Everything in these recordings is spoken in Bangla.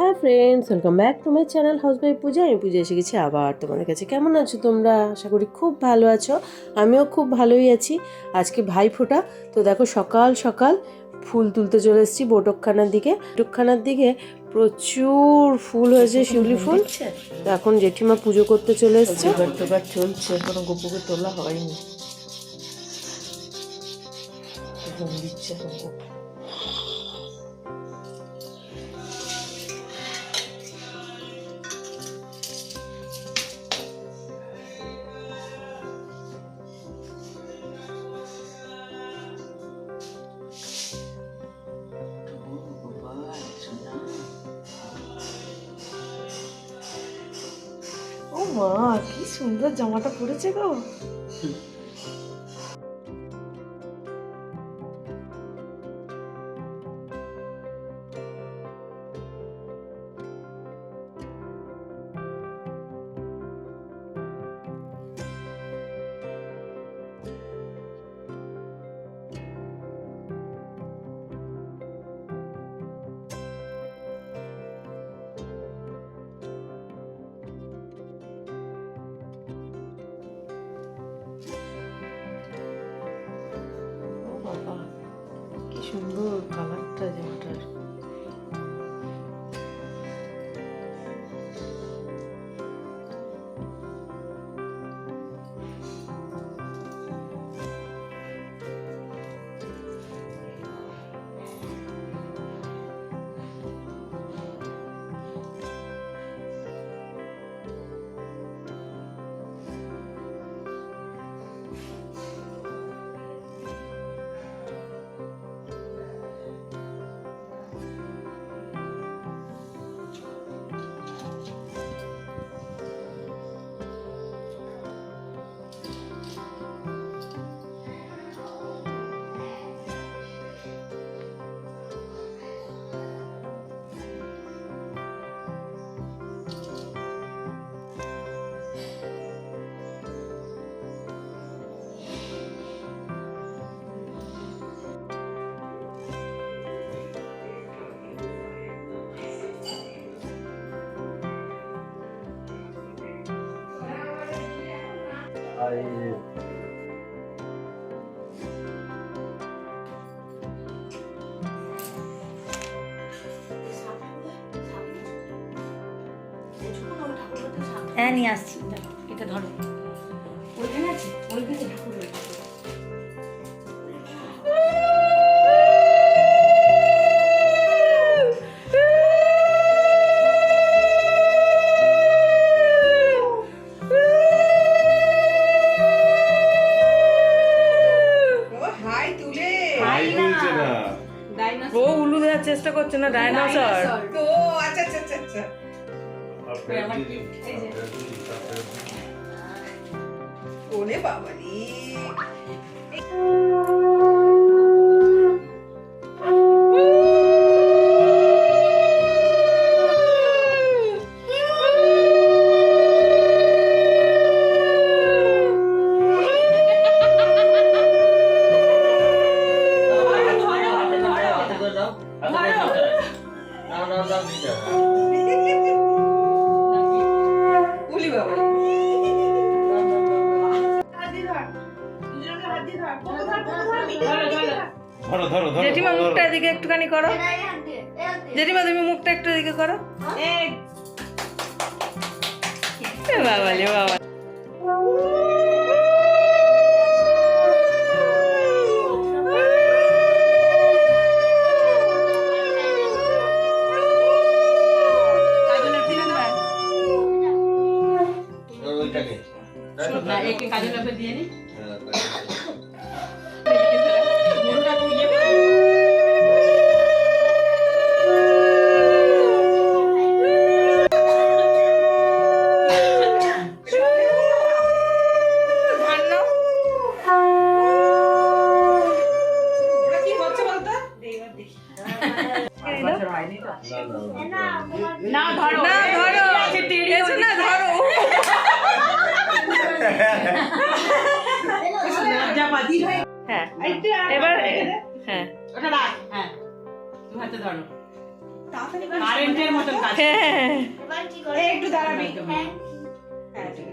হ্যাঁ friends welcome back to my channel house by Puja আমি পূজা এসে গেছি আবার। তোমাদের কাছে কেমন আছো তোমরা? আশা করি খুব ভালো আছো। আমিও খুব ভালোই আছি। আজকে ভাই ফোটা তো দেখো, সকাল সকাল ফুল তুলতে চলে এসেছি বটকখানার দিকে। বটকখানার দিকে প্রচুর ফুল হয়েছে, শিউলি ফুল। এখন জেঠিমা পুজো করতে চলে এসছে। চলছে, এখনও গোপুকে তোলা হয়নি। দিচ্ছে মা কি সুন্দর জামাটা পরেছে গো। Entonces. কালারটা জামাটার হ্যাঁ নিয়ে আসছি দাঁড়াও, এটা ধরো ওইখানে চেষ্টা করছে না ডাইনোসর ও আচ্ছা আচ্ছা আচ্ছা আচ্ছা। ওরে বাবা রে জেঠিমা ধরো। মুখটা এদিকে একটুখানি করো। জেঠিমা তুমি মুখটা একটু এদিকে করো। বাবা রে বাবা ওইটাকে না একে কাজে লাভে দিয়ে নি। ধান হ্যাঁ। এবার হ্যাঁ। ওটা রাখ। হ্যাঁ। দু হাতে ধরো। কারেন্টের মতন কাজ। হ্যাঁ এবার কি করে একটু দাঁড়াবি।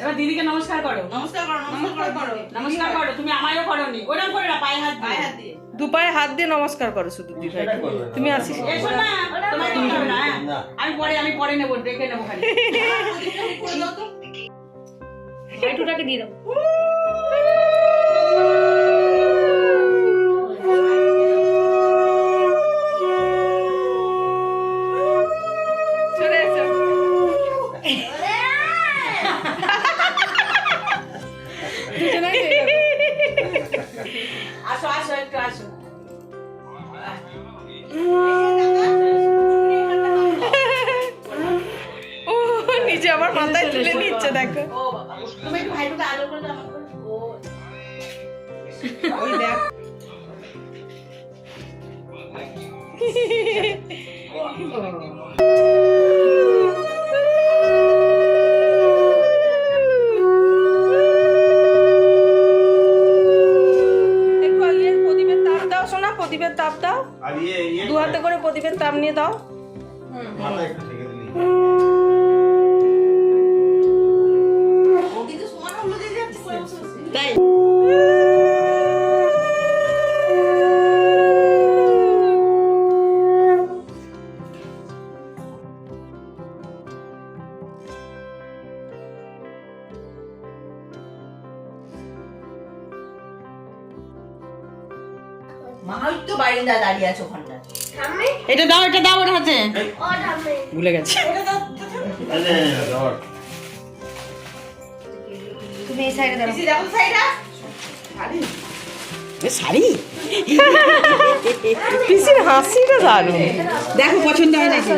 এবার দিদিকে নমস্কার করো। নমস্কার করো নমস্কার করো। নমস্কার করো তুমি আমায়ও করোনি। ওরকম করে না পায়ে হাত দিয়ে। পায়ে হাত দিয়ে। দু পায়ে হাত দিয়ে নমস্কার করো শুধু। দিভাই তুমি আসিস এসো না তোমার না? আমি পরে আমি পরে নেব দেখে নেব খালি। দিয়ে দাও। প্রদীপের তাপ দাও শোনা প্রদীপের তাপ দাও। আর ইয়ে ইয়ে দু হাতে করে প্রদীপের তাপ নিয়ে দাও। দাঁড়িয়ে আছে ওখানটা। এটা দাও এটা দাও ওর হাতে। ভুলে গেছি। তুমি এই সাইডে দেখো সাইডা শাড়ি? পিসির হাসিটা দারুণ। দেখো পছন্দ হয় নাকি?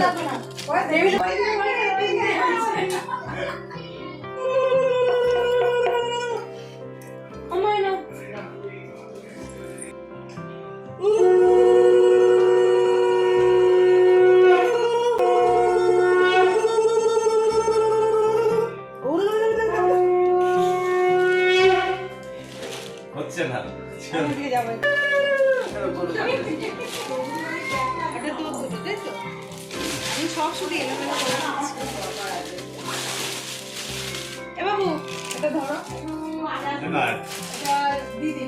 এ বাবু এটা ধরো। দিদি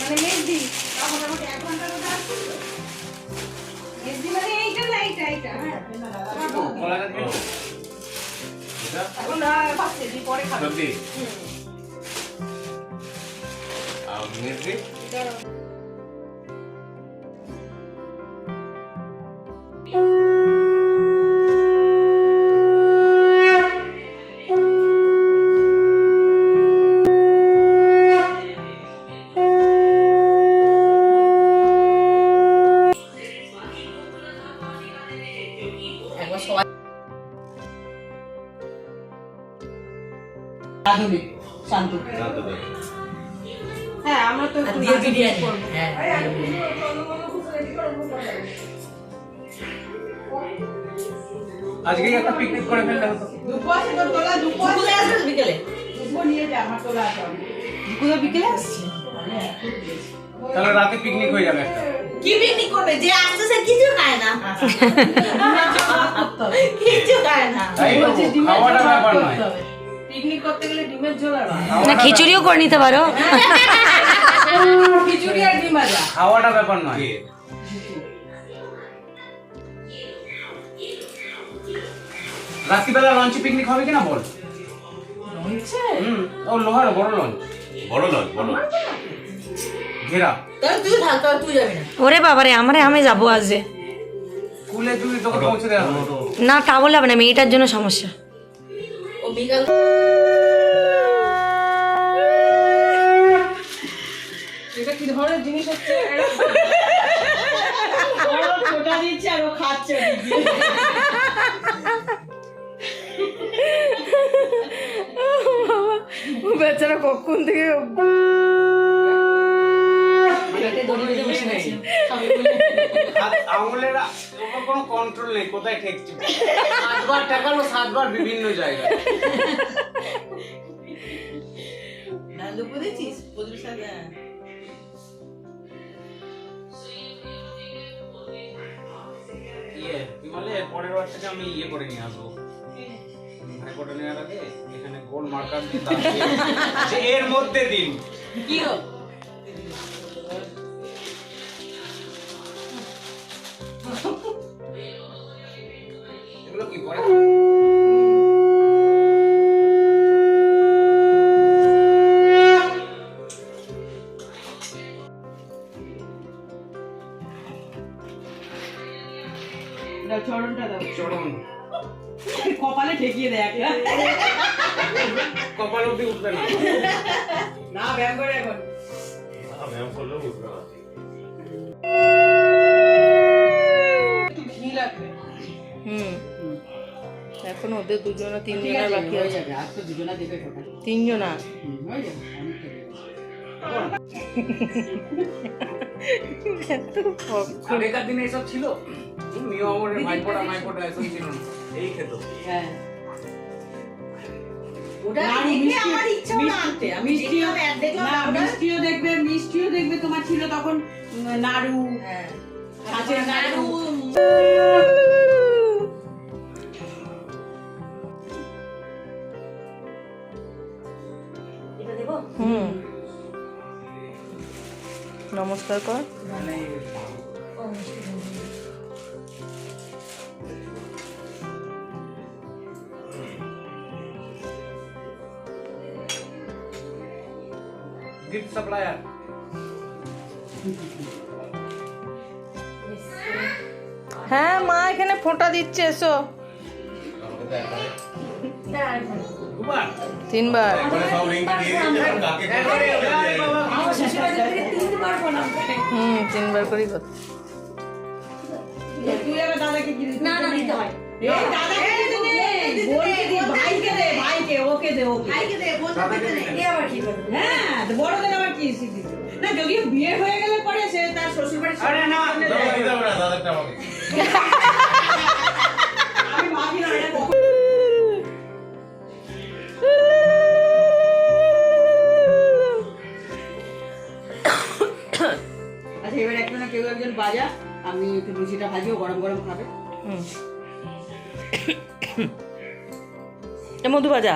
মানে মেজদি মোটামুটি এক ঘণ্টার মধ্যে আসছে মেজদি মানে এইটা না এইটা এইটা। হ্যাঁ এখন আহ, পরে খাবে। মেজদি পিকনিক করে ফেলতে হতো দুপুর আসে তোর তোলা দুপুর আসবে। বিকেলে? দুপুর নিয়ে যা আমার তোলা আছে। দুপুরে বিকেলে আসছে? তাহলে রাতে পিকনিক হয়ে যাবে একটা। কি পিকনিক করবে? যে আসছে সে কিছু খায় না। কিছু খায় না। খাওয়াটা ব্যাপার নয়। পিকনিক করতে গেলে ডিমের ঝোল আর না। খিচুড়িও করে নিতে পারো। খিচুড়ি আর ডিম খাওয়াটা ব্যাপার নয়। রাত্রিবেলা লঞ্চে পিকনিক হবে কিনা বল? হুম ও লোহার বড় লঞ্চ। বড় লজ বড় ঘেরা। তুই থাক তুই যাবি না। ওরে বাবারে আমারে আমি যাব আজ যে। স্কুলে তুই তোকে পৌঁছে দেওয়া না তা বলে হবে না মেয়েটার জন্য সমস্যা। ও বিকাল এটা কি ধরনের জিনিস হচ্ছে? দিচ্ছে আর ও খাচ্ছে বেচারা কখন থেকে আঙুলের কোনো কন্ট্রোল নেই কোথায় ঠেকছে? সাতবার ঠেকালো সাতবার বিভিন্ন জায়গায়। সাথে কি বলে পরের বার থেকে আমি ইয়ে করে নিয়ে আসব। ভাইফোঁটা নেওয়ার আগে এখানে গোল মার্কার দিয়ে এর মধ্যে দিন। কি গো এখন ওদের দুজনা তিনজনের বাকি আছে। তিনজনা? হয়ে। আগেকার দিনে এসব ছিল? মিও আমরের এসব ছিল না। এই খেত। হ্যাঁ। মিষ্টিও দেখবে মিষ্টিও দেখবে তোমার ছিল তখন নাড়ু। হ্যাঁ। নাড়ু। নমস্কার কর। হ্যাঁ মা এখানে ফোঁটা দিচ্ছে এসো। তিনবার। করে। হুম তিনবার করেই করতে তুই আবার দাদাকে কি দিবি? না না দিতে হয়। হ্যাঁ না যদি বিয়ে হয়ে গেলে পরে সে তার শ্বশুর বাড়ি বাজা আমি একটু লুচিটা ভাজিও গরম গরম খাবে। মধু ভাজা?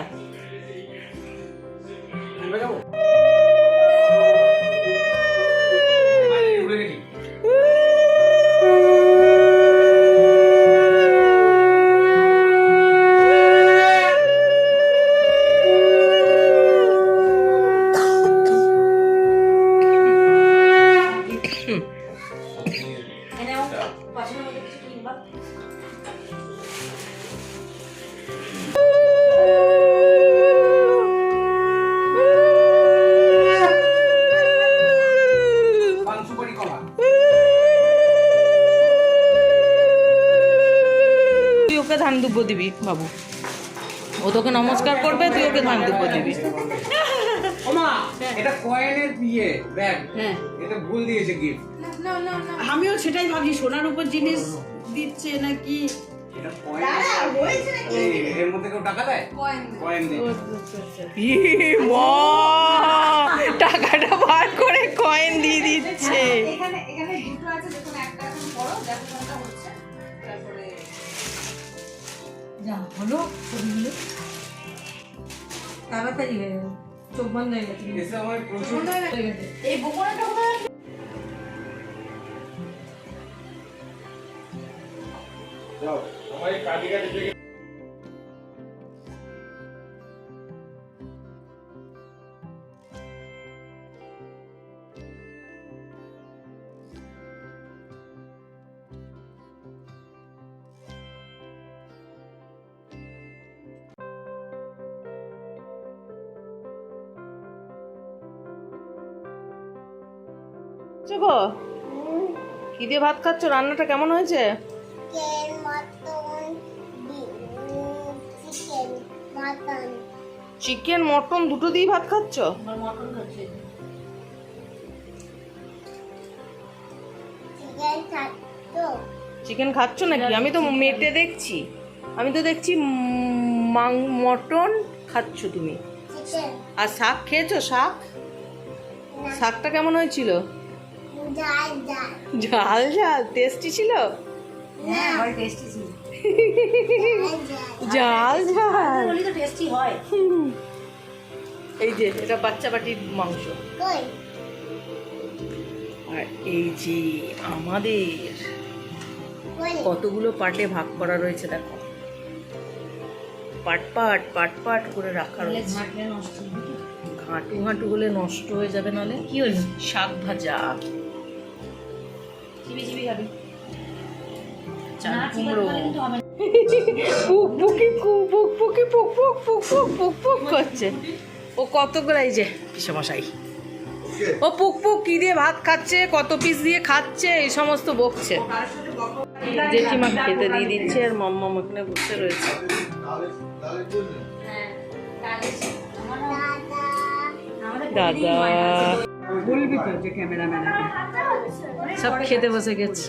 দিবি বাবু। ও তোকে নমস্কার করবে তুই ওকে ধান দুব্বো দিবি। এটা কয়েনের বিয়ে ব্যাগ। হ্যাঁ। এটা ভুল দিয়েছে গিফট না, না, না। আমিও সেটাই ভাবছি সোনার উপর জিনিস দিচ্ছে নাকি? এটা কয়েন দাঁড়া, হয়েছে নাকি? এই, এর মধ্যে কেউ টাকা দেয়? কয়েন দে। কয়েন দিয়ে। ই মা, টাকাটা বার করে কয়েন দিয়ে দিচ্ছে। এখানে এখানে দুটো আছে দেখুন একটা এখন বড় দেখো হচ্ছে। তারপরে যা হলো ছবিগুলো। তাড়াতাড়ি হয়ে গেল। চোখ বন্ধ হয়ে গেছে। এসে আমার হয়ে গেছে। এই কোথায় সবাই কাটি কি দিয়ে ভাত খাচ্ছ? রান্নাটা কেমন হয়েছে? Chicken mutton chicken mutton. Chicken mutton দুটো দিয়েই ভাত খাচ্ছ? আমার মটন খাচ্ছে। চিকেন খাচ্ছ? নাকি? আমি তো মেটে দেখছি। আমি তো দেখছি মাং- মটন খাচ্ছ তুমি। আর শাক খেয়েছো? শাক? শাকটা কেমন হয়েছিল? ঝাল ঝাল টেস্টি ছিল? হ্যাঁ ছিল। জাল ঝাল। টেস্টি হয় এই যে এটা বাচ্চা বাটির মাংস। আর এই যে আমাদের কতগুলো পার্টে ভাগ করা রয়েছে দেখো। পাট পাট পাট পাট করে রাখা রয়েছে। ঘাঁটু ঘাঁটু হলে নষ্ট হয়ে যাবে নাহলে কি হলো? শাক ভাজা। চিবি চিবি খাবি। করছে। ও কত এই যে পিসেমশাই ও পুক পুক কি দিয়ে ভাত খাচ্ছে কত পিস দিয়ে খাচ্ছে এই সমস্ত বকছে। জেঠিমা খেতে দিয়ে দিচ্ছে আর মাম্মা ওখানে বসে রয়েছে। হ্যাঁ দাদা। বলবি তো যে ক্যামেরাম্যান সব খেতে বসে গেছে।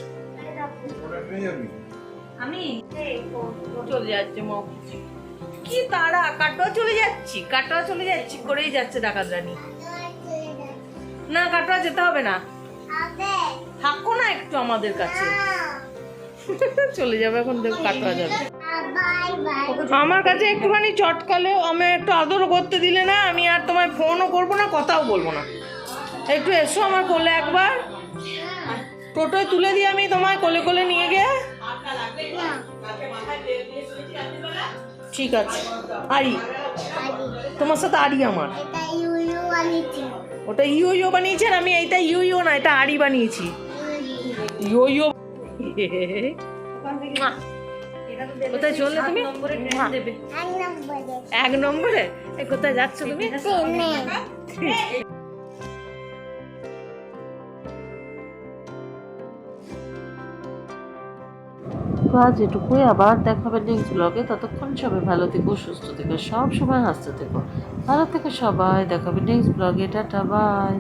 আমি? চলে যাচ্ছে মা। কি তারা? কাটোয়া চলে যাচ্ছি। কাটোয়া চলে যাচ্ছি করেই যাচ্ছে ডাকাত রানী না কাটোয়া যেতে হবে না। থাকো না একটু আমাদের কাছে। চলে যাবে এখন দেখ কাটোয়া যাবে। বাই বাই আমার কাছে একটুখানি চটকালেও আমি একটু আদরও করতে দিলে না আমি আর তোমায় ফোনও করব না কথাও বলব না। একটু এসো আমার কোলে একবার। টোটোয় তুলে দিয়ে আমি তোমায় কোলে কোলে নিয়ে গিয়ে ঠিক আছে। আরি তোমার সাথে আরি আমার। ওটা ইউ ইউ বানিয়েছে আর আমি এইটা ইউ ইউ না এটা আরি বানিয়েছি। ইউ ইউ কোথায় চললে তুমি? এক নম্বরে। কোথায় যাচ্ছ তুমি? তিনে তো আজ এটুকুই আবার দেখাবে নেক্সট ব্লগে ততক্ষণ সবাই ভালো থেকো, সুস্থ থেকো, সবসময় হাসতে থেকো। ভালো থেকো সবাই, দেখাবে নেক্সট ব্লগে টাটা বাই